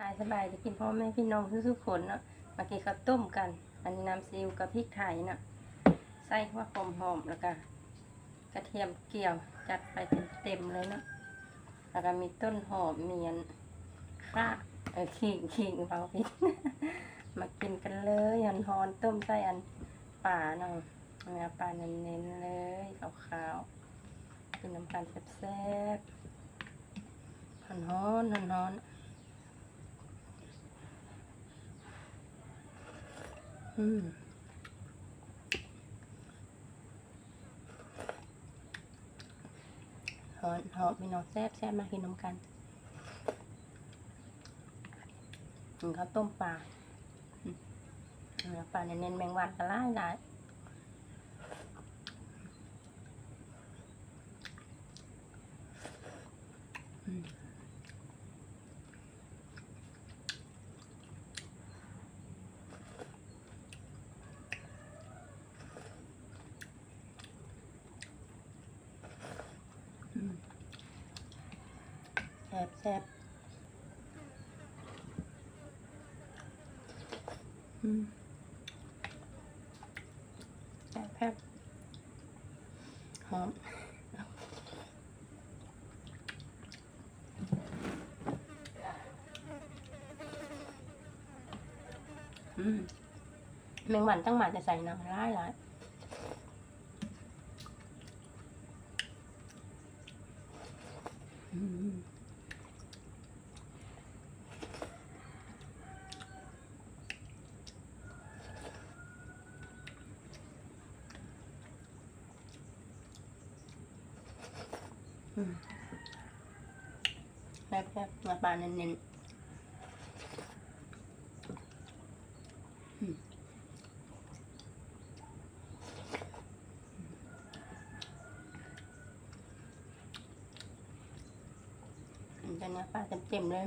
อายสบายจะกินพ่อแม่พี่น้องทุกๆคนเนาะมากินข้าวต้มกัน อันนี้น้ำซีอิ๊วกับพริกไทยเนาะใส่หัวหอมหอมแล้วก็กระเทียมเกี่ยวจัดไปเต็มๆเลยเนาะแล้วก็มีต้นหอมเมียนข้าเออขิงขิงเราพี่มากินกันเลยอันฮอนต้มใส่อันป่าเนาะเนื้อปลาเน้นๆเลยขาวๆกินน้ำกันแซ่บๆฮ้อนๆฮ้อนๆ อืมหอมหอมพี่น้องแซ่บแซ่บมากินน้ำกันกินข้าวต้มปลาปลาเน้นๆแมงวันก็ไล่หลายอืมอืมแซ่บแซ่บอืมแซ่บแซ่บหอมอืมแมงวันตั้งหมาจะใส่น้ำร้ายหลายอืมอืม แซ่บแซ่บมาปลาเน้นๆมันจะเนื้อปลาเต็มๆเลย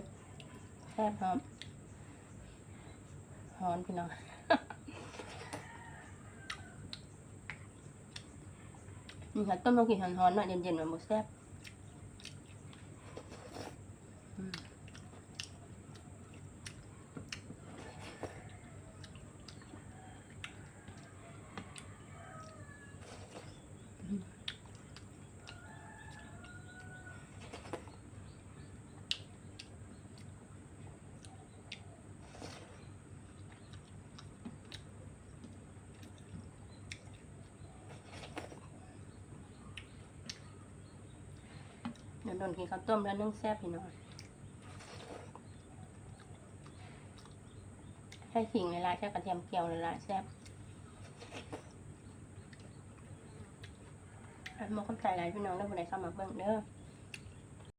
แซ่บหอมหอนพี่น้องนี่ค่ะต้มต้องกินหอนๆหน่อยเย็นๆมันบ่แซ่บอืม เดี๋ยวโดนกินข้าวต้มแล้วนึ่งแซ่บพี่น้อง ช้ขิงเลยละใช่กระเทียมเจียวเลยละแซ่บอันมอคำใจหลายพี่น้องได้บุได้เข้ามาเบิ่งเด้อ